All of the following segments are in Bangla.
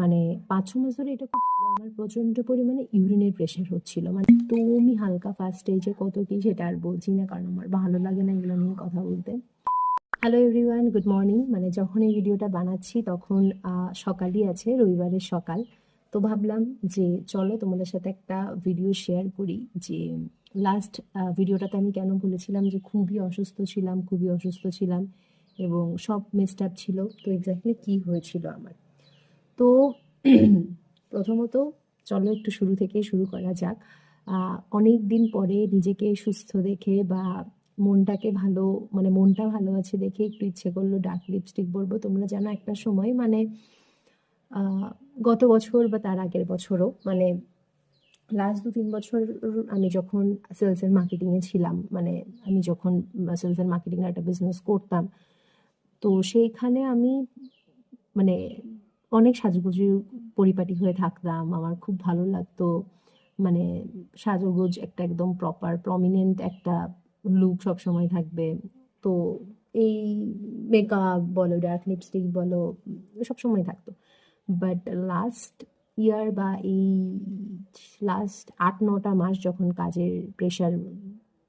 মানে পাঁচ ছ মাস ধরে এটা খুব আমার প্রচণ্ড পরিমাণে ইউরিনের প্রেশার হচ্ছিল। মানে একদমই হালকা ফার্স্ট স্টেজে কত কি সেটা আর বলছি না, কারণ আমার ভালো লাগে না এগুলো নিয়ে কথা বলতে। হ্যালো এভরিওয়ান গুড মর্নিং মানে যখন এই ভিডিওটা বানাচ্ছি তখন সকালই আছে, রবিবারের সকাল। তো ভাবলাম যে চলো তোমাদের সাথে একটা ভিডিও শেয়ার করি যে লাস্ট ভিডিওটাতে আমি কেন বলেছিলাম যে খুবই অসুস্থ ছিলাম, খুবই অসুস্থ ছিলাম এবং সব মেস্ট ছিল। তো এক্স্যাক্টলি কী হয়েছিল আমার? তো প্রথমত চলো একটু শুরু থেকে শুরু করা যাক। অনেক দিন পরে নিজেকে সুস্থ দেখে বা মনটাকে ভালো মানে মনটা ভালো আছে দেখে একটু ইচ্ছে করল ডার্ক লিপস্টিক পরবো। তোমরা জানো একটা সময় মানে গত বছর বা তার আগের বছরও মানে লাস্ট দু তিন বছর আমি যখন সেলসের মার্কেটিংয়ে ছিলাম মানে আমি যখন সেলসের মার্কেটিংয়ের একটা বিজনেস করতাম, তো সেইখানে আমি মানে অনেক সাজুগুজু পরিপাটি হয়ে থাকতাম। আমার খুব ভালো লাগতো। মানে সাজগোজ একটা একদম প্রপার প্রমিনেন্ট একটা লুক সবসময় থাকবে। তো এই মেকআপ বলো ডার্ক লিপস্টিক বলো, সবসময় থাকতো। বাট লাস্ট ইয়ার বা এই লাস্ট আট, নটা মাস যখন কাজের প্রেশার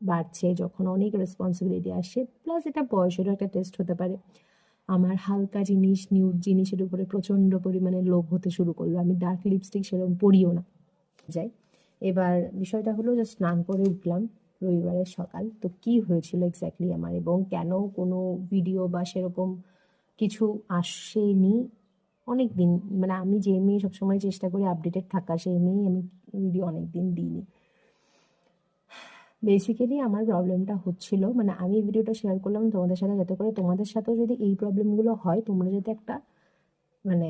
বাড়ছে, যখন অনেক রেসপন্সিবিলিটি আসছে প্লাস এটা বয়সেরও একটা টেস্ট হতে পারে। আমার হালকা জিনিস নিউড জিনিসের উপরে প্রচণ্ড পরিমাণে লোভ হতে শুরু করল। আমি ডার্ক লিপস্টিক সেরকম পরিও না। যাই, এবার বিষয়টা হলো যে স্নান করে উঠলাম রবিবারের সকাল। তো কি হয়েছিল এক্স্যাক্টলি আমার? এবং কেন কোনো ভিডিও বা সেরকম কিছু আসেনি? অনেক দিন মানে আমি যে মেয়ে সবসময় চেষ্টা করি আপডেটেড থাকা, সেই মেয়ে আমি ভিডিও অনেক দিন দিইনি। বেসিক্যালি আমার প্রবলেমটা হচ্ছিল মানে আমি ভিডিওটা শেয়ার করলাম তোমাদের সাথে যাতে করে তোমাদের সাথেও যদি এই প্রবলেমগুলো হয়, তোমরা যদি একটা মানে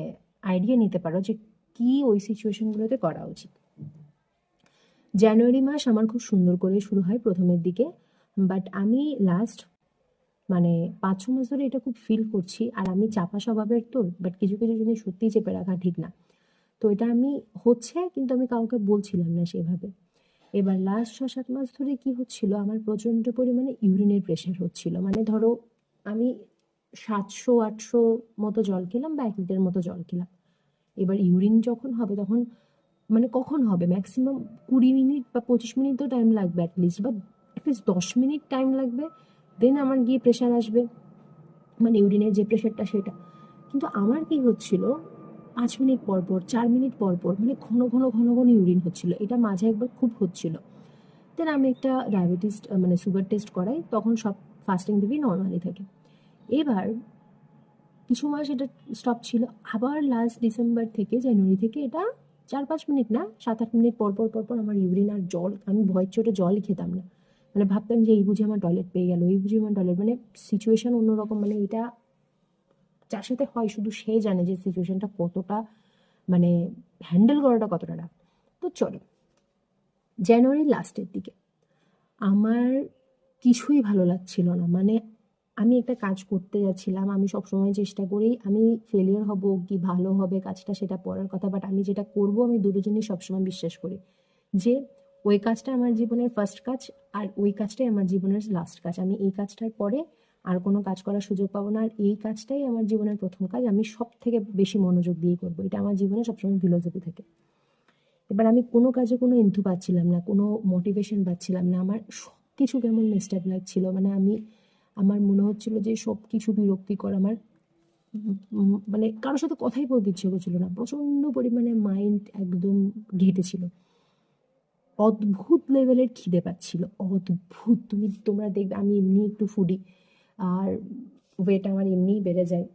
আইডিয়া নিতে পারো যে কি ওই সিচুয়েশনগুলোতে করা উচিত। জানুয়ারি মাস আমার খুব সুন্দর করে শুরু হয় প্রথমের দিকে বাট আমি লাস্ট মানে পাঁচ ছ মাস ধরে এটা খুব ফিল করছি, আর আমি চাপা স্বভাবের তো বাট কিছু কিছু জিনিস সত্যিই চেপে রাখা ঠিক না। তো এটা আমি, হচ্ছে, কিন্তু আমি কাউকে বলছিলাম না সেভাবে। এবার লাস্ট ছ সাত মাস ধরে কি হচ্ছিল? আমার প্রচণ্ড পরিমাণে ইউরিনের প্রেশার হচ্ছিল। মানে ধরো, আমি সাতশো, আটশো মতো জল খেলাম বা এক লিটার মতো জল খেলাম। এবার ইউরিন যখন হবে তখন মানে কখন হবে? ম্যাক্সিমাম কুড়ি মিনিট বা পঁচিশ মিনিট তো টাইম লাগবে অ্যাটলিস্ট বা অ্যাটলিস্ট দশ মিনিট টাইম লাগবে দেন আমার গিয়ে প্রেশার আসবে। মানে ইউরিনের যে প্রেশারটা সেটা। কিন্তু আমার কি হচ্ছিল পাঁচ মিনিট পর পর, চার মিনিট পর পর মানে ঘন ঘন ঘন ঘন ইউরিন হচ্ছিল। এটা মাঝে একবার খুব হচ্ছিল। দেন আমি একটা ডায়াবেটিস মানে সুগার টেস্ট করাই, তখন সব ফাস্টিং দিবি নর্মালি থাকে। এবার কিছু মাস এটা স্টপ ছিল। আবার লাস্ট ডিসেম্বর থেকে জানুয়ারি থেকে এটা চার পাঁচ মিনিট না, সাত আট মিনিট পর পর পর পর আমার ইউরিন আর জল, আমি ভয়ের চোটে জলই খেতাম না। মানে ভাবতাম যে এই বুঝে আমার টয়লেট পেয়ে গেল, এই বুঝে আমার টয়লেট মানে সিচুয়েশন অন্যরকম মানে এটা যার সাথে হয়, শুধু সে জানে যে সিচুয়েশনটা কতটা মানে হ্যান্ডেল করাটা কতটা রাফ তো চলো জানুয়ারির লাস্টের দিকে। আমার কিছুই ভালো লাগছিল না। মানে আমি একটা কাজ করতে যাচ্ছিলাম, আমি সবসময় চেষ্টা করি, আমি ফেলিয়ার হব কি ভালো হবে, কাজটা সেটা পরের কথা বাট আমি যেটা করব, আমি দুটো জিনিস সবসময় বিশ্বাস করি যে, ওই কাজটা আমার জীবনের ফার্স্ট কাজ, আর ওই কাজটাই আমার জীবনের লাস্ট কাজ। আমি এই কাজটার পরে আর কোনো কাজ করার সুযোগ পাবো না। আর এই কাজটাই আমার জীবনের প্রথম কাজ। আমি সব থেকে বেশি মনোযোগ দিয়ে করব। এটা আমার জীবনে সবসময় ফিলোসফি থাকে। এবার আমি কোনো কাজে কোনো ইন্থু পাচ্ছিলাম না, কোনো মোটিভেশন পাচ্ছিলাম না। আমার সব কিছু কেমন মিস্টেক লাগছিল? মানে আমি, আমার মনে হচ্ছিল যে সব কিছু বিরক্তিকর। আমার মানে কারোর সাথে কথাই বলতে ইচ্ছে করছিল না। প্রচণ্ড পরিমাণে মাইন্ড একদম ঘেটেছিল অদ্ভুত লেভেলের খিদে পাচ্ছিল। অদ্ভুত। তুমি, তোমরা দেখবে, আমি এমনি একটু ফুডি আর ওয়েট আমার এমনিই বেড়ে যায়।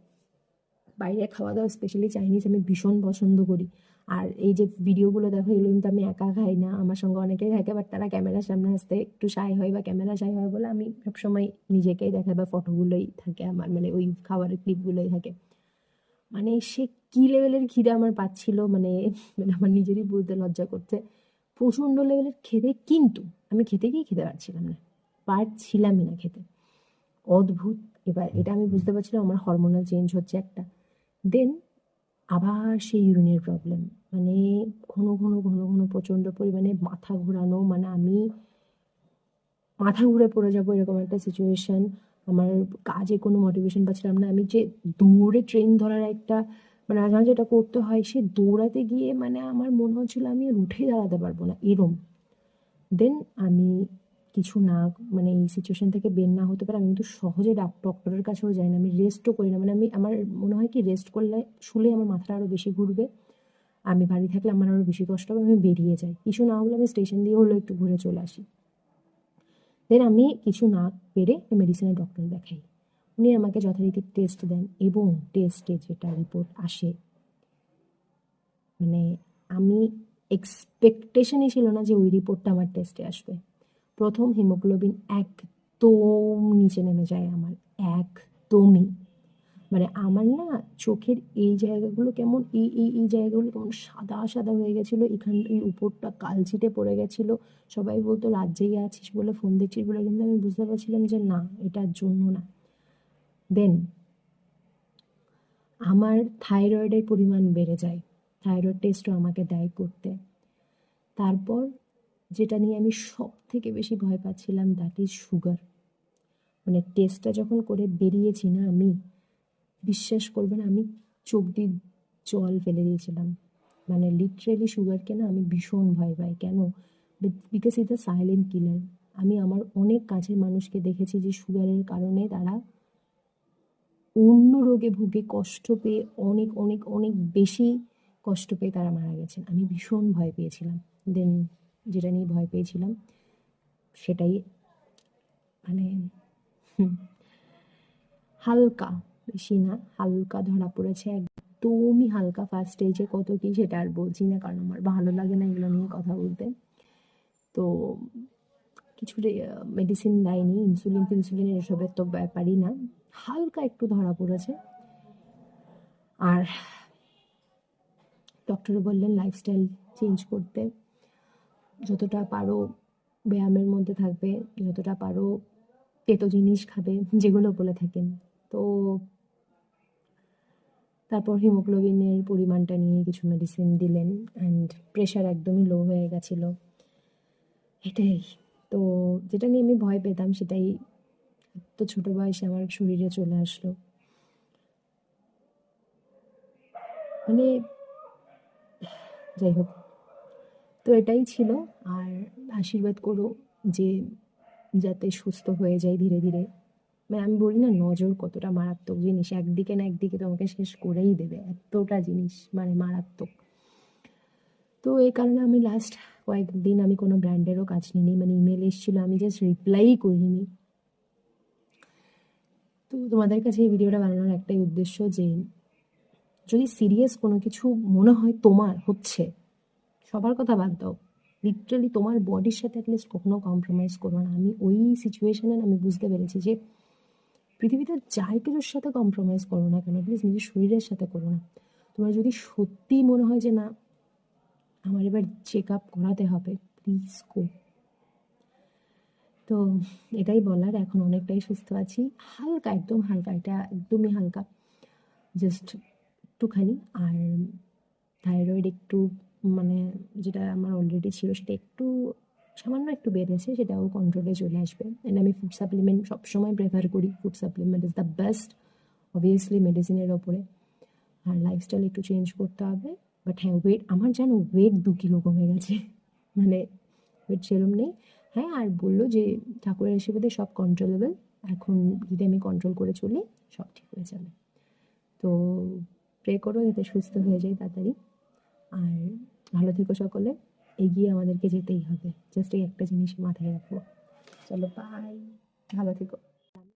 বাইরে খাওয়া দাওয়া স্পেশালি চাইনিজ আমি ভীষণ পছন্দ করি। আর এই যে ভিডিওগুলো দেখো, এগুলো কিন্তু আমি একা খাই না। আমার সঙ্গে অনেকেই থাকে বাট তারা ক্যামেরার সামনে আসতে একটু সাই হয় বা ক্যামেরা সাই হয় বলে আমি সবসময় নিজেকেই দেখাই বা ফটোগুলোই থাকে আমার মানে ওই খাবারের ক্লিপগুলোই থাকে। মানে সে কী লেভেলের খিদে আমার পাচ্ছিল মানে মানে আমার নিজেরই বলতে লজ্জা করছে। প্রচণ্ড লেভেলের খেতে কিন্তু, আমি খেতে গিয়ে খেতে পারছিলাম না। পারছিলামই না খেতে। অদ্ভুত। এবার এটা আমি বুঝতে পারছিলাম আমার হরমোনাল চেঞ্জ হচ্ছে একটা। দেন আবার সেই ইউরিনের প্রবলেম মানে ঘন ঘন ঘন ঘন প্রচণ্ড পরিমাণে মাথা ঘোরানো। মানে আমি মাথা ঘুরে পড়ে যাব এরকম একটা সিচুয়েশন আমার কাজে কোনো মোটিভেশন পাচ্ছিলাম না। আমি যে দৌড়ে ট্রেন ধরার একটা মানে মাঝে মাঝে এটা করতে হয় সে দৌড়াতে গিয়ে মানে আমার মনে হচ্ছিল আমি আর উঠেই দাঁড়াতে পারব না। এরম। দেন আমি কিছু না মানে এই সিচুয়েশন থেকে বের না হতে পারে, আমি কিন্তু সহজে ডাক ডক্টরের কাছেও যাই না, আমি রেস্টও করি না। মানে আমি, আমার মনে হয় কি রেস্ট করলে, শুলে আমার মাথাটা আরও বেশি ঘুরবে, আমি বাড়ি থাকলে আমার আরও বেশি কষ্ট হবে, আমি বেরিয়ে যাই। কিছু না হলে আমি স্টেশন দিয়ে হলেও একটু ঘুরে চলে আসি। দেন আমি কিছু না পেরে মেডিসিনের ডক্টর দেখাই। উনি আমাকে যথারীতি টেস্ট দেন এবং টেস্টে যেটা রিপোর্ট আসে মানে আমি এক্সপেকটেশনই ছিল না যে ওই রিপোর্টটা আমার টেস্টে আসবে। প্রথম হিমোগ্লোবিন একদম নিচে নেমে যায় আমার, একদমই। মানে আমার না চোখের এই জায়গাগুলো কেমন, এই এই এই জায়গাগুলো কেমন সাদা সাদা হয়ে গেছিল, এখান, এই উপরটা কালচিটে পড়ে গেছিল। সবাই বলতো রাত জেগে আছিস বলে ফোন দেখছিস বলে। কিন্তু আমি বুঝতে পারছিলাম যে না, এটার জন্য না। দেন আমার থাইরয়েডের পরিমাণ বেড়ে যায়। থাইরয়েড টেস্টও আমাকে দেয় করতে। তারপর যেটা নিয়ে আমি সব থেকে বেশি ভয় পাচ্ছিলাম দ্যাট ইজ সুগার মানে টেস্টটা যখন করে বেরিয়েছি না আমি, বিশ্বাস করবেন আমি চোখ দিয়ে জল ফেলে দিয়েছিলাম। মানে লিটারেলি সুগারকে না আমি ভীষণ ভয় পাই। কেন? Because is a silent killer আমি আমার অনেক কাছের মানুষকে দেখেছি যে সুগারের কারণে তারা অন্য রোগে ভুগে কষ্ট পেয়ে অনেক অনেক অনেক বেশি কষ্ট পেয়ে তারা মারা গেছেন। আমি ভীষণ ভয় পেয়েছিলাম। দেন যেটা নিয়ে ভয় পেয়েছিলাম, সেটাই মানে হালকা, বেশি না, হালকা ধরা পড়েছে, একদমই হালকা ফার্স্ট স্টেজে কত কি সেটা আর বলছি না, কারণ আমার ভালো লাগে না এগুলো নিয়ে কথা বলতে। তো কিছু মেডিসিন দেয়নি ইনসুলিন ফিনসুলিন এসবের তো ব্যাপারই না, হালকা একটু ধরা পড়েছে। আর ডক্টর বললেন লাইফস্টাইল চেঞ্জ করতে। যতটা পারো ব্যায়ামের মধ্যে থাকবে, যতটা পারো তেতো জিনিস খাবে, যেগুলো বলে থাকেন। তো তারপর হিমোগ্লোবিনের পরিমাণটা নিয়ে কিছু মেডিসিন দিলেন অ্যান্ড প্রেশার একদমই লো হয়ে গেছিল। এটাই। তো যেটা নিয়ে আমি ভয় পেতাম সেটাই তো ছোটো বয়সে আমার শরীরে চলে আসলো। মানে যাই হোক। তো এটাই ছিল। আর আশীর্বাদ করো যে যাতে সুস্থ হয়ে যায় ধীরে ধীরে। মানে আমি বলি না, নজর কতটা মারাত্মক জিনিস। একদিকে না একদিকে তোমাকে শেষ করেই দেবে এতটা জিনিস মানে মারাত্মক। তো এই কারণে আমি লাস্ট কয়েকদিন আমি কোনো ব্র্যান্ডেরও কাজ নিইনি। মানে ইমেল এসেছিল, আমি জাস্ট রিপ্লাই করিনি। তো তোমাদের কাছে এই ভিডিওটা বানানোর একটাই উদ্দেশ্য যে, যদি সিরিয়াস কোনো কিছু মনে হয় তোমার, হচ্ছে সবার কথা বাদ দাও। লিটারালি তোমার বডির সাথে অ্যাটলিস্ট কখনো কম্প্রোমাইজ করো না। আমি ওই সিচুয়েশানে আমি বুঝতে পেরেছি যে পৃথিবীতে যাই কিছুর সাথে কম্প্রোমাইজ করো না কেন প্লিজ নিজের শরীরের সাথে করো না। তোমার যদি সত্যি মনে হয় যে না, আমার এবার চেক আপ করাতে হবে প্লিজ গো তো এটাই বলার, এখন অনেকটাই সুস্থ আছি। হালকা, একদম হালকা, এটা একদমই হালকা। জাস্ট একটুখানি, আর থাইরয়েড একটু মানে যেটা আমার অলরেডি ছিল সেটা একটু সামান্য একটু বেড়েছে, সেটাও কন্ট্রোলে চলে আসবে। অ্যান্ড আমি ফুড সাপ্লিমেন্ট সবসময় প্রেফার করি। Food supplement is the best obviously মেডিসিনের ওপরে। আর লাইফস্টাইল একটু চেঞ্জ করতে হবে। বাট হ্যাঁ ওয়েট আমার যেন ওয়েট দু কিলো কমে গেছে। মানে ওয়েট সেরম নেই। হ্যাঁ আর বলল যে ঠাকুরের আশীর্বাদে সব কন্ট্রোলেবল এখন যদি আমি কন্ট্রোল করে চলি, সব ঠিক হয়ে যাবে। তো প্রে করো যাতে সুস্থ হয়ে যায় তাড়াতাড়ি। আর ভালো থেকো সকলে। এগিয়ে আমাদেরকে যেতেই হবে। জাস্ট এই একটা জিনিস মাথায় রাখব। চলো বাই ভালো থেকো।